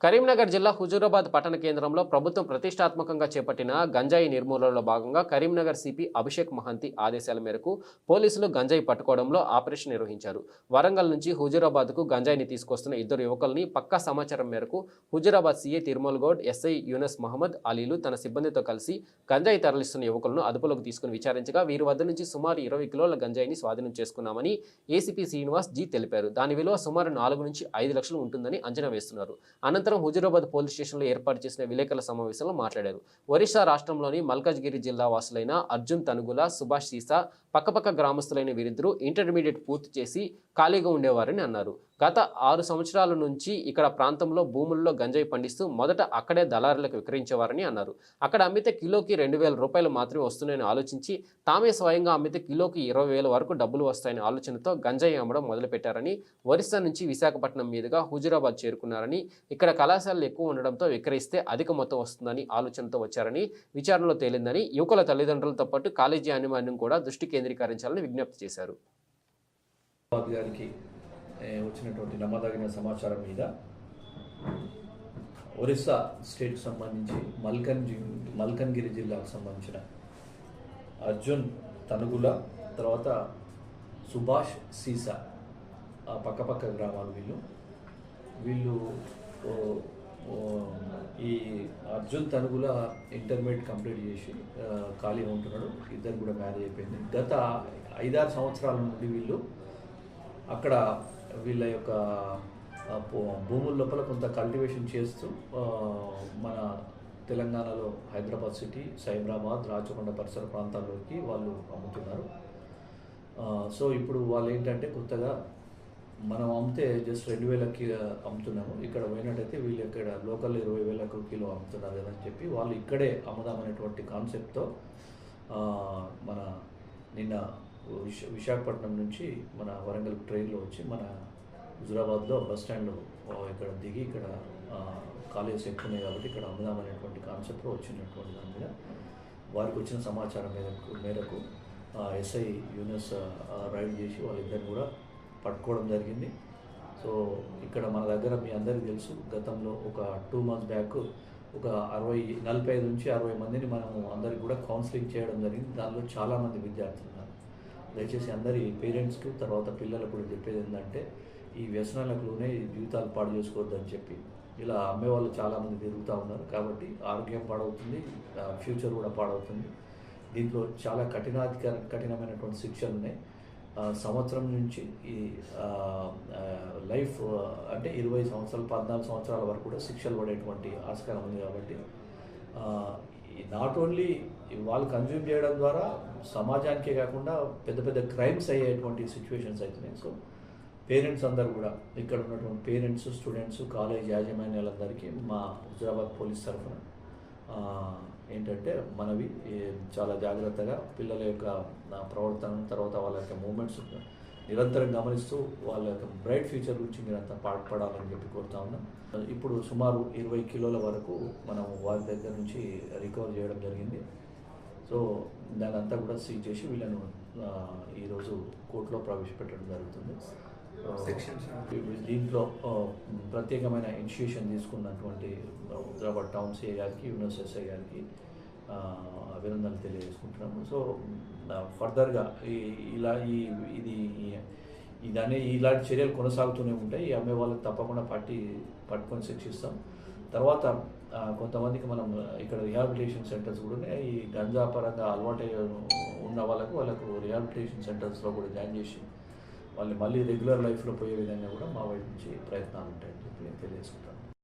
కరీంనగర్ జిల్లా హుజూరాబాద్ పట్టణ కేంద్రంలో ప్రభుత్వం ప్రతిష్టాత్మకంగా చేపట్టిన గంజాయి నిర్మూలనలో భాగంగా కరీంనగర్ సిపి అభిషేక్ మహంతి ఆదేశాల మేరకు పోలీసులు గంజాయి పట్టుకోవడంలో ఆపరేషన్ నిర్వహించారు. వరంగల్ నుంచి హుజూరాబాద్కు గంజాయిని తీసుకొస్తున్న ఇద్దరు యువకుల్ని పక్కా సమాచారం మేరకు హుజూరాబాద్ సీఏ తిరుమల్ గౌడ్ ఎస్ఐ యూనస్ మహమ్మద్ అలీలు తన సిబ్బందితో కలిసి గంజాయి తరలిస్తున్న యువకులను అదుపులోకి తీసుకుని విచారించగా వీరి వద్ద నుంచి సుమారు ఇరవై కిలోల గంజాయిని స్వాధీనం చేసుకున్నామని ఏసీపీ శ్రీనివాస్ జీ తెలిపారు. దాని విలువ సుమారు నాలుగు నుంచి ఐదు లక్షలు ఉంటుందని అంచనా వేస్తున్నారు. అనంతరం హుజూరాబాద్ పోలీస్ స్టేషన్లో ఏర్పాటు చేసిన విలేకరుల సమావేశంలో మాట్లాడారు. ఒరిస్సా రాష్ట్రంలోని మల్కాజ్గిరి జిల్లా వాసులైన అర్జున్ తనుగుల సుభాష్ సీసా పక్కపక్క గ్రామస్తులైన వీరిద్దరూ ఇంటర్మీడియట్ పూర్తి చేసి ఖాళీగా ఉండేవారని అన్నారు. గత ఆరు సంవత్సరాల నుంచి ఇక్కడ ప్రాంతంలో భూముల్లో గంజాయి పండిస్తూ మొదట అక్కడే దళారులకు విక్రయించేవారని అన్నారు. అక్కడ అమ్మితే కిలోకి రెండు వేల రూపాయలు మాత్రమే వస్తున్నాయని ఆలోచించి తామే స్వయంగా అమ్మితే కిలోకి ఇరవై వేల వరకు డబ్బులు వస్తాయనే ఆలోచనతో గంజాయి అమ్మడం మొదలుపెట్టారని ఒరిస్సా నుంచి విశాఖపట్నం మీదుగా హుజూరాబాద్ చేరుకున్నారని ఇక్కడ కళాశాలలు ఎక్కువ ఉండడంతో విక్రయిస్తే అధిక మొత్తం వస్తుందని ఆలోచనతో వచ్చారని విచారణలో తేలిందని యువకుల తల్లిదండ్రులతో పాటు కాలేజీ యాజమాన్యం కూడా దృష్టి కేంద్రీకరించాలని విజ్ఞప్తి చేశారు. గారికి వచ్చినటువంటి నమ్మదగిన సమాచారం మీద ఒరిస్సా స్టేట్కి సంబంధించి మల్కన్ మల్కన్గిరి జిల్లాకు సంబంధించిన అర్జున్ తనుగుల తర్వాత సుభాష్ సీసా ఆ పక్కపక్క గ్రామాలు వీళ్ళు. వీళ్ళు ఈ అర్జున్ తనుగుల ఇంటర్మీడియట్ కంప్లీట్ చేసి ఖాళీగా ఉంటున్నాడు. ఇద్దరు కూడా మ్యారేజ్ అయిపోయింది. గత ఐదారు సంవత్సరాల నుండి వీళ్ళు అక్కడ వీళ్ళ యొక్క భూముల లోపల కొంత కల్టివేషన్ చేస్తూ మన తెలంగాణలో హైదరాబాద్ సిటీ సైబరాబాద్ రాచకొండ పరిసర ప్రాంతాల్లోకి వాళ్ళు అమ్ముతున్నారు. సో ఇప్పుడు వాళ్ళు ఏంటంటే కొత్తగా మనం అమ్మితే జస్ట్ రెండు వేలకి అమ్ముతున్నాము. ఇక్కడ పోయినట్టయితే వీళ్ళు ఇక్కడ లోకల్ ఇరవై వేలకు కిలో అమ్ముతున్నారు కదా అని చెప్పి వాళ్ళు ఇక్కడే అమ్ముదామనేటువంటి కాన్సెప్ట్తో మన నిన్న విశ విశాఖపట్నం నుంచి మన వరంగల్ ట్రైన్లో వచ్చి మన హుజురాబాద్లో బస్ స్టాండ్లో ఇక్కడ దిగి ఇక్కడ కాలేజ్ కాలేజెస్ ఎక్కువ ఉన్నాయి కాబట్టి ఇక్కడ అమ్ముదామనేటువంటి కాన్సెప్ట్లో వచ్చినటువంటి దాని మీద వారికి వచ్చిన సమాచారం మేరకు మేరకు ఎస్ఐ యూనిస్ రైడ్ చేసి వాళ్ళిద్దరిని కూడా పట్టుకోవడం జరిగింది. సో ఇక్కడ మన దగ్గర మీ అందరికీ తెలుసు గతంలో ఒక టూ మంత్స్ బ్యాక్ ఒక అరవై నలభై ఐదు నుంచి అరవై మందిని మనము అందరికి కూడా కౌన్సిలింగ్ చేయడం జరిగింది. దానిలో చాలామంది విద్యార్థులు ఉన్నారు. దయచేసి అందరి పేరెంట్స్కి తర్వాత పిల్లలకు కూడా చెప్పేది ఏంటంటే ఈ వ్యసనాలకులోనే జీవితాలు పాడు చేసుకోవద్దని చెప్పి. ఇలా అమ్మేవాళ్ళు చాలామంది తిరుగుతూ ఉన్నారు. కాబట్టి ఆరోగ్యం పాడవుతుంది ఫ్యూచర్ కూడా పాడవుతుంది. దీంట్లో చాలా కఠినాధిక కఠినమైనటువంటి శిక్షలు ఉన్నాయి. సంవత్సరం నుంచి ఈ లైఫ్ అంటే ఇరవై సంవత్సరాలు పద్నాలుగు సంవత్సరాల వరకు కూడా శిక్షలు పడేటువంటి ఆస్కారం ఉంది కాబట్టి నాట్ ఓన్లీ వాళ్ళు కన్జ్యూమ్ చేయడం ద్వారా సమాజానికే కాకుండా పెద్ద పెద్ద క్రైమ్స్ అయ్యేటువంటి సిచ్యువేషన్స్ అవుతున్నాయి సో పేరెంట్స్ అందరు కూడా ఇక్కడ ఉన్నటువంటి పేరెంట్స్ స్టూడెంట్స్ కాలేజ్ యాజమాన్యాలందరికీ మా హుజరాబాద్ పోలీస్ తరఫున ఏంటంటే మనవి చాలా జాగ్రత్తగా పిల్లల యొక్క ప్రవర్తన తర్వాత వాళ్ళ యొక్క మూమెంట్స్ నిరంతరం గమనిస్తూ వాళ్ళ యొక్క బ్రైట్ ఫ్యూచర్ గురించి మీరంతా పాటుపడాలని చెప్పి కోరుతా ఉన్నాం. ఇప్పుడు సుమారు ఇరవై కిలోల వరకు మనం వారి దగ్గర నుంచి రికవర్ చేయడం జరిగింది. సో దాని అంతా కూడా సీజ్ చేసి వీళ్ళను ఈరోజు కోర్టులో ప్రవేశపెట్టడం జరుగుతుంది. దీంట్లో ఆ, ప్రత్యేకమైన ఇనిషియేషన్ తీసుకున్నటువంటి హైదరాబాద్ టౌన్ సిఐ గారికి యూనివర్స్ ఎస్ఐ గారికి అభినందనలు తెలియజేసుకుంటున్నాము. సో ఫర్దర్గా ఈ ఇలా ఈ ఇది ఇదనే ఇలాంటి చర్యలు కొనసాగుతూనే ఉంటాయి. ఈ అమ్మే వాళ్ళకి తప్పకుండా పట్టి పట్టుకొని శిక్షిస్తాం. తర్వాత కొంతమందికి మనం ఇక్కడ రిహాబిలిటేషన్ సెంటర్స్ కూడా ఉన్నాయి. ఈ గంజా పరంగా అలవాటు ఉన్న వాళ్ళకు వాళ్ళకు రిహాబిలిటేషన్ సెంటర్స్లో కూడా జాయిన్ చేసి వాళ్ళు మళ్ళీ రెగ్యులర్ లైఫ్లో పోయే విధంగా కూడా మా వైపు నుంచి ప్రయత్నాలు ఉంటాయని చెప్పి నేను తెలియజేసుకుంటాను.